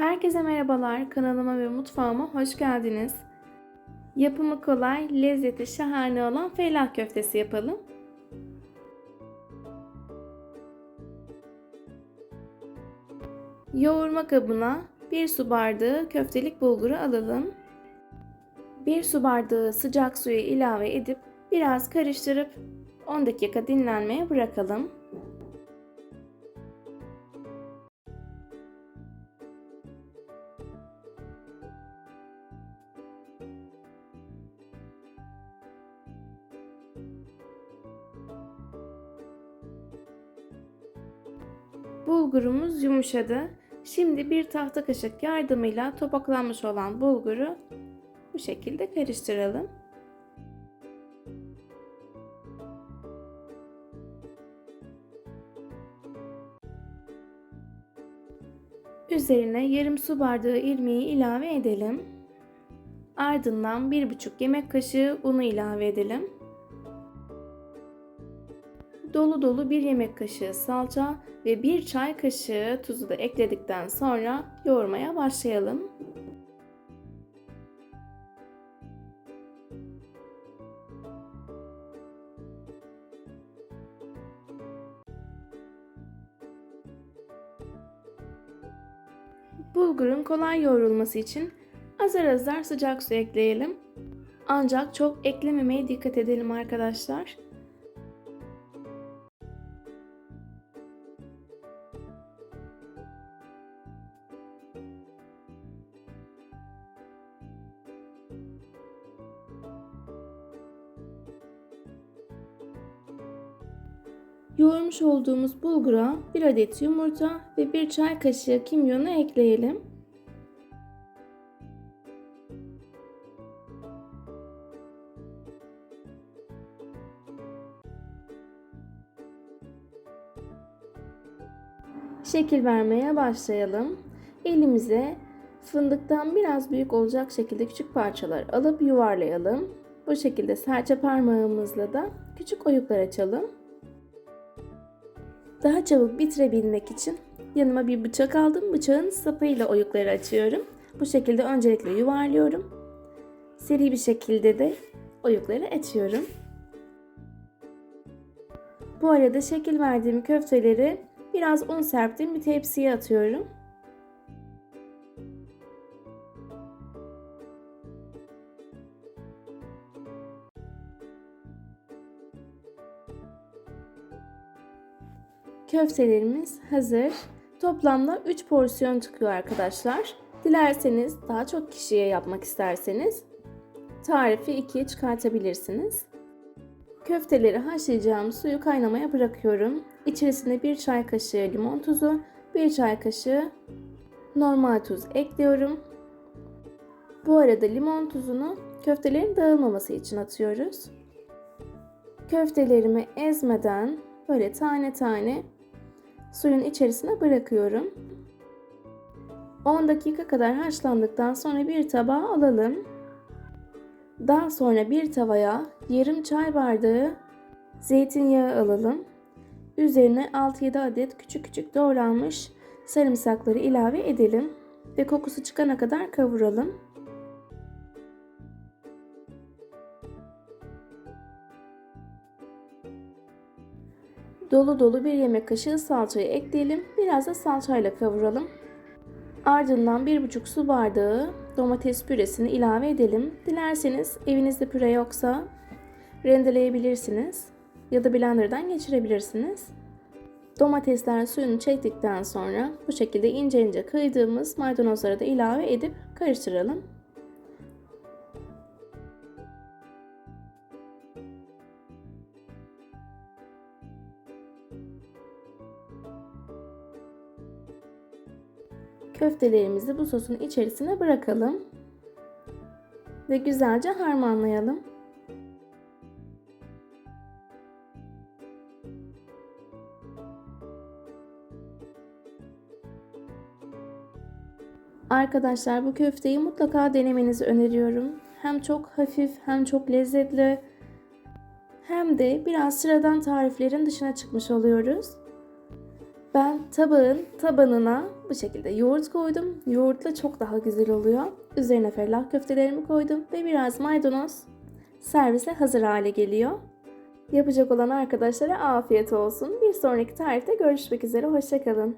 Herkese merhabalar. Kanalıma ve mutfağıma hoş geldiniz. Yapımı kolay, lezzeti şahane olan fellah köftesi yapalım. Yoğurma kabına 1 su bardağı köftelik bulguru alalım. 1 su bardağı sıcak suyu ilave edip biraz karıştırıp 10 dakika dinlenmeye bırakalım. Bulgurumuz yumuşadı. Şimdi bir tahta kaşık yardımıyla topaklanmış olan bulguru bu şekilde karıştıralım. Üzerine yarım su bardağı irmiği ilave edelim. Ardından 1,5 yemek kaşığı unu ilave edelim. Dolu dolu 1 yemek kaşığı salça ve 1 çay kaşığı tuzu da ekledikten sonra yoğurmaya başlayalım. Bulgurun kolay yoğrulması için azar azar sıcak su ekleyelim. Ancak çok eklememeye dikkat edelim arkadaşlar. Yoğurmuş olduğumuz bulgura bir adet yumurta ve bir çay kaşığı kimyonu ekleyelim. Şekil vermeye başlayalım. Elimize fındıktan biraz büyük olacak şekilde küçük parçalar alıp yuvarlayalım. Bu şekilde serçe parmağımızla da küçük oyuklar açalım. Daha çabuk bitirebilmek için yanıma bir bıçak aldım. Bıçağın sapıyla oyukları açıyorum. Bu şekilde öncelikle yuvarlıyorum. Seri bir şekilde de oyukları açıyorum. Bu arada şekil verdiğim köfteleri biraz un serptiğim bir tepsiye atıyorum. Köftelerimiz hazır. Toplamda 3 porsiyon çıkıyor arkadaşlar. Dilerseniz daha çok kişiye yapmak isterseniz tarifi 2'ye çıkartabilirsiniz. Köfteleri haşlayacağım suyu kaynamaya bırakıyorum. İçerisine 1 çay kaşığı limon tuzu, 1 çay kaşığı normal tuz ekliyorum. Bu arada limon tuzunu köftelerin dağılmaması için atıyoruz. Köftelerimi ezmeden böyle tane tane suyun içerisine bırakıyorum. 10 dakika kadar haşlandıktan sonra bir tabağa alalım. Daha sonra bir tavaya yarım çay bardağı zeytinyağı alalım. Üzerine 6-7 adet küçük küçük doğranmış sarımsakları ilave edelim ve kokusu çıkana kadar kavuralım. Dolu dolu bir yemek kaşığı salçayı ekleyelim. Biraz da salçayla kavuralım. Ardından 1,5 su bardağı domates püresini ilave edelim. Dilerseniz evinizde püre yoksa rendeleyebilirsiniz ya da blenderdan geçirebilirsiniz. Domatesler suyunu çektikten sonra bu şekilde ince ince kıydığımız maydanozları da ilave edip karıştıralım. Köftelerimizi bu sosun içerisine bırakalım. Ve güzelce harmanlayalım. Arkadaşlar bu köfteyi mutlaka denemenizi öneriyorum. Hem çok hafif hem çok lezzetli hem de biraz sıradan tariflerin dışına çıkmış oluyoruz. Ben tabağın tabanına Bu şekilde yoğurt koydum. Yoğurtla çok daha güzel oluyor. Üzerine fellah köftelerimi koydum ve biraz maydanoz. Servise hazır hale geliyor. Yapacak olan arkadaşlara afiyet olsun. Bir sonraki tarifte görüşmek üzere. Hoşçakalın.